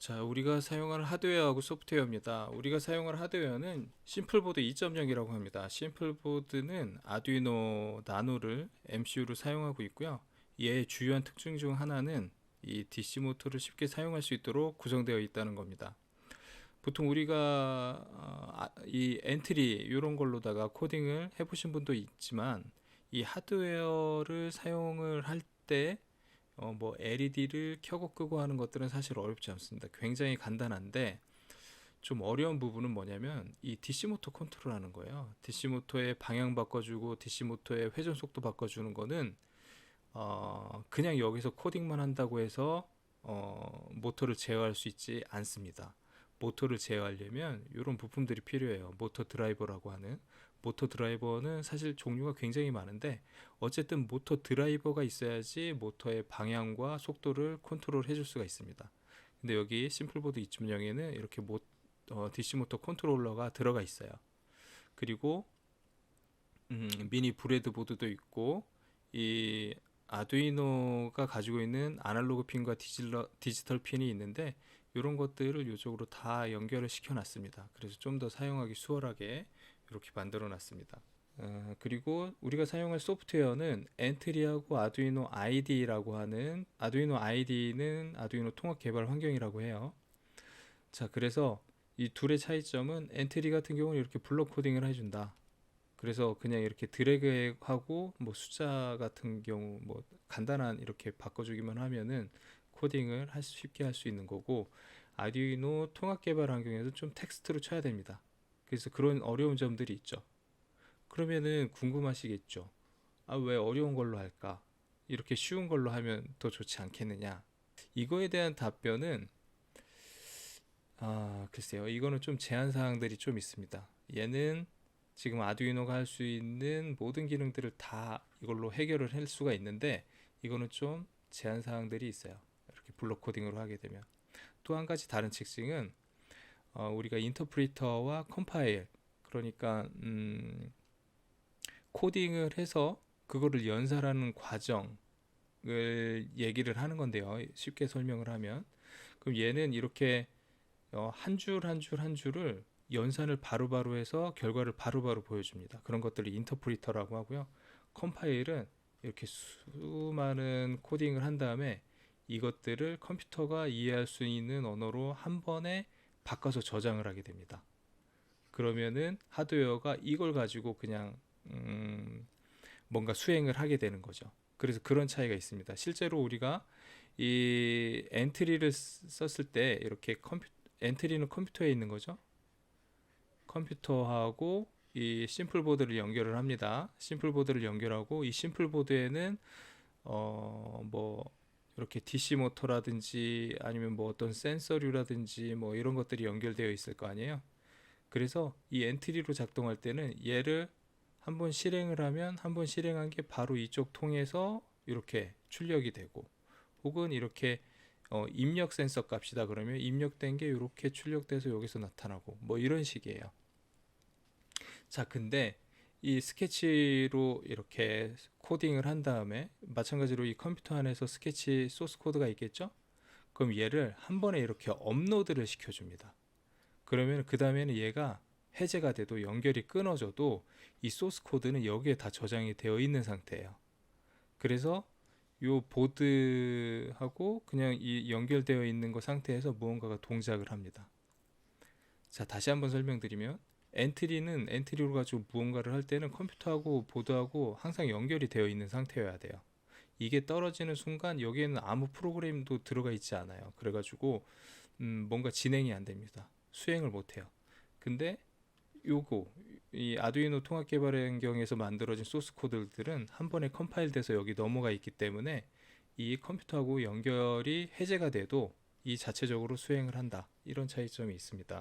자, 우리가 사용할 하드웨어하고 소프트웨어입니다. 우리가 사용할 하드웨어는 심플보드 2.0이라고 합니다. 심플보드는 아두이노 나노를 MCU로 사용하고 있고요. 얘의 주요한 특징 중 하나는 이 DC 모터를 쉽게 사용할 수 있도록 구성되어 있다는 겁니다. 보통 우리가 어, 아, 이 엔트리 이런 걸로다가 코딩을 해보신 분도 있지만 이 하드웨어를 사용을 할 때 어, 뭐 LED를 켜고 끄고 하는 것들은 사실 어렵지 않습니다. 굉장히 간단한데 좀 어려운 부분은 뭐냐면 이 DC 모터 컨트롤하는 거예요. DC 모터의 방향 바꿔주고 DC 모터의 회전 속도 바꿔주는 거는 어, 그냥 여기서 코딩만 한다고 해서 어, 모터를 제어할 수 있지 않습니다. 모터를 제어하려면 이런 부품들이 필요해요. 모터 드라이버라고 하는 모터 드라이버는 사실 종류가 굉장히 많은데 어쨌든 모터 드라이버가 있어야지 모터의 방향과 속도를 컨트롤 해줄 수가 있습니다. 근데 여기 심플보드 2.0에는 이렇게 모, 어, DC 모터 컨트롤러가 들어가 있어요. 그리고 음, 미니 브레드보드도 있고 이 아두이노가 가지고 있는 아날로그 핀과 디질러, 디지털 핀이 있는데 이런 것들을 이쪽으로 다 연결을 시켜 놨습니다. 그래서 좀 더 사용하기 수월하게 이렇게 만들어 놨습니다. 어, 그리고 우리가 사용할 소프트웨어는 엔트리하고 아두이노 ID라고 하는 아두이노 ID는 아두이노 통합 개발 환경이라고 해요. 자, 그래서 이 둘의 차이점은 엔트리 같은 경우는 이렇게 블록 코딩을 해준다. 그래서 그냥 이렇게 드래그하고 뭐 숫자 같은 경우 뭐 간단한 이렇게 바꿔주기만 하면은 코딩을 할 수, 쉽게 할 수 있는 거고 아두이노 통합 개발 환경에서 좀 텍스트로 쳐야 됩니다. 그래서 그런 어려운 점들이 있죠. 그러면은 궁금하시겠죠. 아, 왜 어려운 걸로 할까? 이렇게 쉬운 걸로 하면 더 좋지 않겠느냐? 이거에 대한 답변은 아, 글쎄요. 이거는 좀 제한 사항들이 좀 있습니다. 얘는 지금 아두이노가 할 수 있는 모든 기능들을 다 이걸로 해결을 할 수가 있는데 이거는 좀 제한 사항들이 있어요. 이렇게 블록 코딩으로 하게 되면 또 한 가지 다른 특징은 어, 우리가 인터프리터와 컴파일 그러니까 음, 코딩을 해서 그거를 연산하는 과정을 얘기를 하는 건데요. 쉽게 설명을 하면 그럼 얘는 이렇게 어, 한줄 한 줄 한 줄을 연산을 바로바로 해서 결과를 바로 바로 보여줍니다. 그런 것들을 인터프리터라고 하고요. 컴파일은 이렇게 수많은 코딩을 한 다음에 이것들을 컴퓨터가 이해할 수 있는 언어로 한 번에 바꿔서 저장을 하게 됩니다. 그러면은 하드웨어가 이걸 가지고 그냥 음, 뭔가 수행을 하게 되는 거죠. 그래서 그런 차이가 있습니다. 실제로 우리가 이 엔트리를 썼을 때 이렇게 컴퓨 엔트리는 컴퓨터에 있는 거죠. 컴퓨터하고 이 심플 보드를 연결을 합니다. 심플 보드를 연결하고 이 심플 보드에는 어뭐 이렇게 DC 모터라든지 아니면 뭐 어떤 센서류라든지 뭐 이런 것들이 연결되어 있을 거 아니에요. 그래서 이 엔트리로 작동할 때는 얘를 한번 실행을 하면 한번 실행한 게 바로 이쪽 통해서 이렇게 출력이 되고 혹은 이렇게 어, 입력 센서 값이다 그러면 입력된 게 이렇게 출력돼서 여기서 나타나고 뭐 이런 식이에요. 자, 근데 이 스케치로 이렇게 코딩을 한 다음에 마찬가지로 이 컴퓨터 안에서 스케치 소스 코드가 있겠죠? 그럼 얘를 한 번에 이렇게 업로드를 시켜줍니다. 그러면 그 다음에는 얘가 해제가 돼도 연결이 끊어져도 이 소스 코드는 여기에 다 저장이 되어 있는 상태예요. 그래서 요 보드하고 그냥 이 연결되어 있는 거 상태에서 무언가가 동작을 합니다. 자, 다시 한번 설명드리면 엔트리는 엔트리로 가지고 무언가를 할 때는 컴퓨터하고 보드하고 항상 연결이 되어 있는 상태여야 돼요. 이게 떨어지는 순간 여기에는 아무 프로그램도 들어가 있지 않아요. 그래가지고 음, 뭔가 진행이 안 됩니다. 수행을 못 해요. 근데 요거 이 아두이노 통합 개발 환경에서 만들어진 소스 코드들은 한 번에 컴파일돼서 여기 넘어가 있기 때문에 이 컴퓨터하고 연결이 해제가 돼도 이 자체적으로 수행을 한다. 이런 차이점이 있습니다.